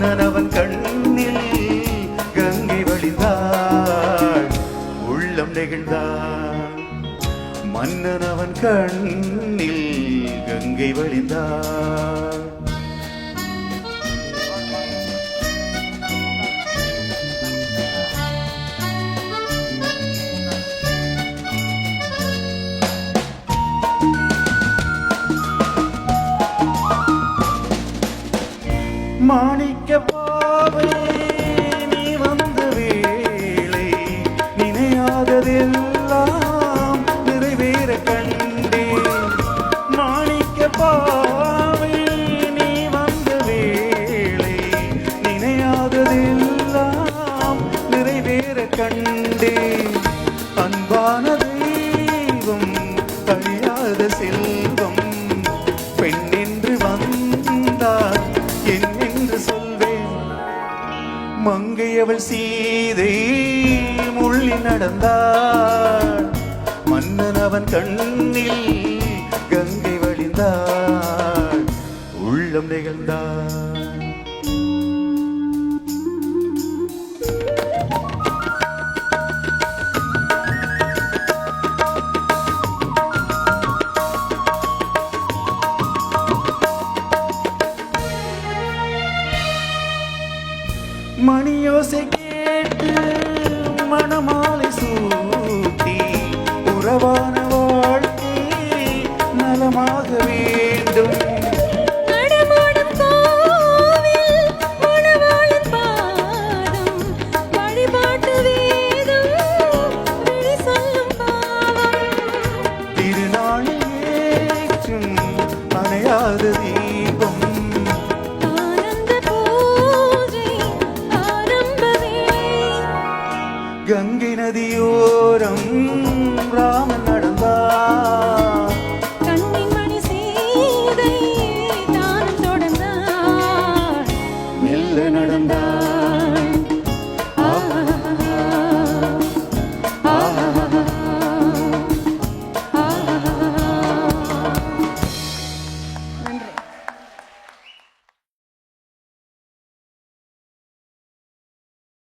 மன்னன் அவன் கண்ணில் கங்கை வழிந்தாள் உள்ளம் நெகிழ்ந்தாள். மன்னன் அவன் கண்ணில் கங்கை வழிந்தாள். மாணிக்க பாவை நீ வந்த வேளை நினையாததெல்லாம் நிறைவேற கண்டே மாணிக்க பாவை நீ வந்த வேளை நினையாததெல்லாம் நிறைவேற கண்டே அன்பான மங்கையவள் சீதை முள்ளி நடந்தாள். மன்னன் அவன் கண்ணில் கங்கை வழிந்தாள். உள்ளம் நிகழ்ந்தாள். நடந்தார்